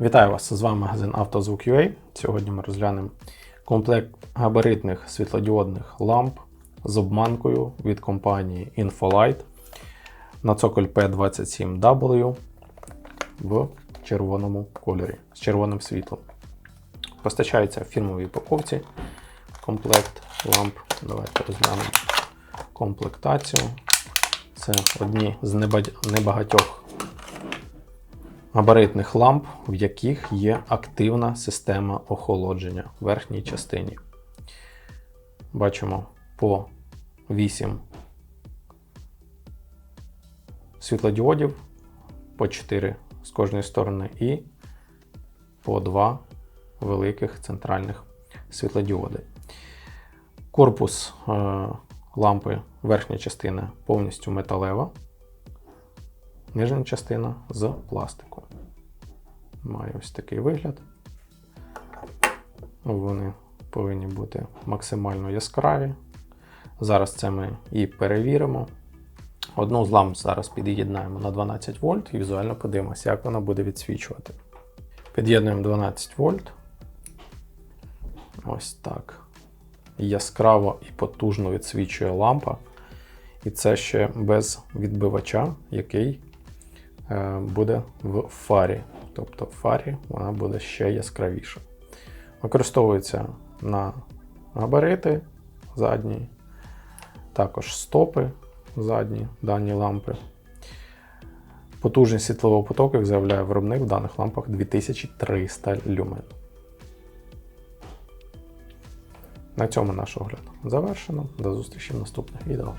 Вітаю вас! З вами магазин «Автозвук.UA». Сьогодні ми розглянемо комплект габаритних світлодіодних ламп з обманкою від компанії Infolight на цоколь P27W в червоному кольорі з червоним світлом. Постачається в фірмовій упаковці комплект ламп. Давайте розглянемо комплектацію. Це одні з небагатьох габаритних ламп, в яких є активна система охолодження в верхній частині. Бачимо по 8 світлодіодів, по 4 з кожної сторони і по 2 великих центральних світлодіоди. Корпус е, лампи верхня частина повністю металева, нижня частина з пластику. Має ось такий вигляд. Вони повинні бути максимально яскраві. Зараз це ми і перевіримо. Одну з ламп зараз під'єднаємо на 12 вольт і візуально подивимося, як вона буде відсвічувати. Під'єднуємо 12 вольт. Ось так. Яскраво і потужно відсвічує лампа. І це ще без відбивача, який буде в фарі. Тобто в фарі вона буде ще яскравіша. Використовується на габарити задні, також стопи задні дані лампи. Потужність світлового потоку, як заявляє виробник в даних лампах 2300 люмен. На цьому наш огляд завершено. До зустрічі в наступних відео.